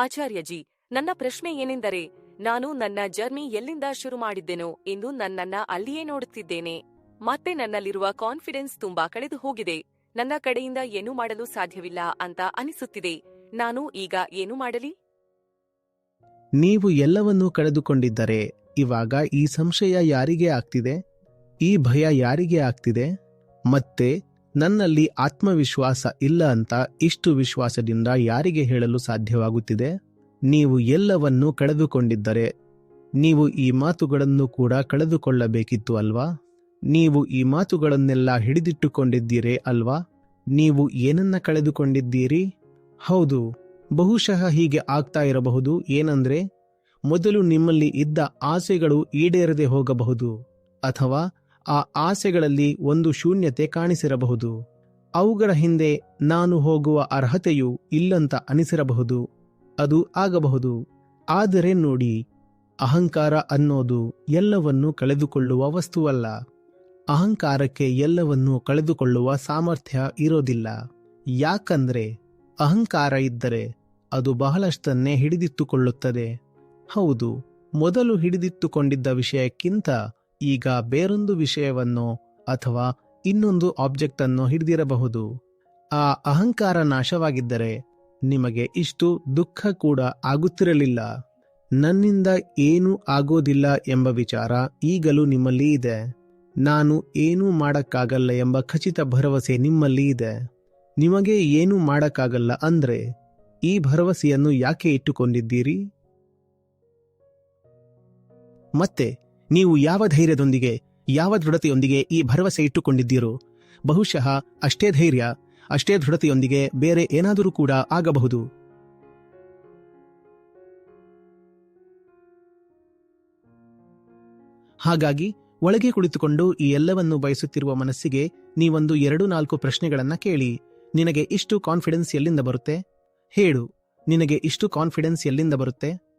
ಆಚಾರ್ಯಜಿ ನನ್ನ ಪ್ರಶ್ನೆ ಏನೆಂದರೆ, ನಾನು ನನ್ನ ಜರ್ನಿ ಎಲ್ಲಿಂದ ಶುರು ಮಾಡಿದ್ದೆನೋ ಎಂದು ನನ್ನನ್ನ ಅಲ್ಲಿಯೇ ನೋಡುತ್ತಿದ್ದೇನೆ. ಮತ್ತೆ ನನ್ನಲ್ಲಿರುವ ಕಾನ್ಫಿಡೆನ್ಸ್ ತುಂಬಾ ಕಳೆದು ಹೋಗಿದೆ. ನನ್ನ ಕಡೆಯಿಂದ ಏನೂ ಮಾಡಲು ಸಾಧ್ಯವಿಲ್ಲ ಅಂತ ಅನಿಸುತ್ತಿದೆ. ನಾನು ಈಗ ಏನು ಮಾಡಲಿ? ನೀವು ಎಲ್ಲವನ್ನೂ ಕಳೆದುಕೊಂಡಿದ್ದರೆ ಇವಾಗ ಈ ಸಂಶಯ ಯಾರಿಗೆ ಆಗ್ತಿದೆ? ಈ ಭಯ ಯಾರಿಗೆ ಆಗ್ತಿದೆ? ಮತ್ತೆ ನನ್ನಲ್ಲಿ ಆತ್ಮವಿಶ್ವಾಸ ಇಲ್ಲ ಅಂತ ಇಷ್ಟು ವಿಶ್ವಾಸದಿಂದ ಯಾರಿಗೆ ಹೇಳಲು ಸಾಧ್ಯವಾಗುತ್ತಿದೆ? ನೀವು ಎಲ್ಲವನ್ನೂ ಕಳೆದುಕೊಂಡಿದ್ದರೆ ನೀವು ಈ ಮಾತುಗಳನ್ನು ಕೂಡ ಕಳೆದುಕೊಳ್ಳಬೇಕಿತ್ತು ಅಲ್ವಾ? ನೀವು ಈ ಮಾತುಗಳನ್ನೆಲ್ಲ ಹಿಡಿದಿಟ್ಟುಕೊಂಡಿದ್ದೀರೇ ಅಲ್ವಾ? ನೀವು ಏನನ್ನ ಕಳೆದುಕೊಂಡಿದ್ದೀರಿ? ಹೌದು, ಬಹುಶಃ ಹೀಗೆ ಆಗ್ತಾ ಇರಬಹುದು. ಏನಂದ್ರೆ, ಮೊದಲು ನಿಮ್ಮಲ್ಲಿ ಇದ್ದ ಆಸೆಗಳು ಈಡೇರದೆ ಹೋಗಬಹುದು. ಅಥವಾ ಆ ಆಸೆಗಳಲ್ಲಿ ಒಂದು ಶೂನ್ಯತೆ ಕಾಣಿಸಿರಬಹುದು. ಅವುಗಳ ಹಿಂದೆ ನಾನು ಹೋಗುವ ಅರ್ಹತೆಯು ಇಲ್ಲಂತ ಅನಿಸಿರಬಹುದು. ಅದು ಆಗಬಹುದು. ಆದರೆ ನೋಡಿ, ಅಹಂಕಾರ ಅನ್ನೋದು ಎಲ್ಲವನ್ನೂ ಕಳೆದುಕೊಳ್ಳುವ ವಸ್ತುವಲ್ಲ. ಅಹಂಕಾರಕ್ಕೆ ಎಲ್ಲವನ್ನೂ ಕಳೆದುಕೊಳ್ಳುವ ಸಾಮರ್ಥ್ಯ ಇರೋದಿಲ್ಲ. ಯಾಕಂದ್ರೆ, ಅಹಂಕಾರ ಇದ್ದರೆ ಅದು ಬಹಳಷ್ಟನ್ನೇ ಹಿಡಿದಿಟ್ಟುಕೊಳ್ಳುತ್ತದೆ. ಹೌದು, ಮೊದಲು ಹಿಡಿದಿಟ್ಟುಕೊಂಡಿದ್ದ ವಿಷಯಕ್ಕಿಂತ ಈಗ ಬೇರೊಂದು ವಿಷಯವನ್ನು ಅಥವಾ ಇನ್ನೊಂದು ಆಬ್ಜೆಕ್ಟ್ ಅನ್ನು ಹಿಡಿದಿರಬಹುದು. ಆ ಅಹಂಕಾರ ನಾಶವಾಗಿದ್ದರೆ ನಿಮಗೆ ಇಷ್ಟು ದುಃಖ ಕೂಡ ಆಗುತ್ತಿರಲಿಲ್ಲ. ನನ್ನಿಂದ ಏನೂ ಆಗೋದಿಲ್ಲ ಎಂಬ ವಿಚಾರ ಈಗಲೂ ನಿಮ್ಮಲ್ಲಿ ಇದೆ. ನಾನು ಏನೂ ಮಾಡಕ್ಕಾಗಲ್ಲ ಎಂಬ ಖಚಿತ ಭರವಸೆ ನಿಮ್ಮಲ್ಲಿ ಇದೆ. ನಿಮಗೆ ಏನೂ ಮಾಡಕ್ಕಾಗಲ್ಲ ಅಂದ್ರೆ ಈ ಭರವಸೆಯನ್ನು ಯಾಕೆ ಇಟ್ಟುಕೊಂಡಿದ್ದೀರಿ? ಮತ್ತೆ ನೀವು ಯಾವ ಧೈರ್ಯದೊಂದಿಗೆ, ಯಾವ ದೃಢತೆಯೊಂದಿಗೆ ಈ ಭರವಸೆ ಇಟ್ಟುಕೊಂಡಿದ್ದೀರೋ, ಬಹುಶಃ ಅಷ್ಟೇ ಧೈರ್ಯ, ಅಷ್ಟೇ ದೃಢತೆಯೊಂದಿಗೆ ಬೇರೆ ಏನಾದರೂ ಕೂಡ ಆಗಬಹುದು. ಹಾಗಾಗಿ, ಒಳಗೆ ಕುಳಿತುಕೊಂಡು ಈ ಎಲ್ಲವನ್ನು ಬಯಸುತ್ತಿರುವ ಮನಸ್ಸಿಗೆ ನೀವೊಂದು ಎರಡು ನಾಲ್ಕು ಪ್ರಶ್ನೆಗಳನ್ನ ಕೇಳಿ, ನಿನಗೆ ಇಷ್ಟು ಕಾನ್ಫಿಡೆನ್ಸ್ ಎಲ್ಲಿಂದ ಬರುತ್ತೆ? ಹೇಳು, ನಿನಗೆ ಇಷ್ಟು ಕಾನ್ಫಿಡೆನ್ಸ್ ಎಲ್ಲಿಂದ ಬರುತ್ತೆ?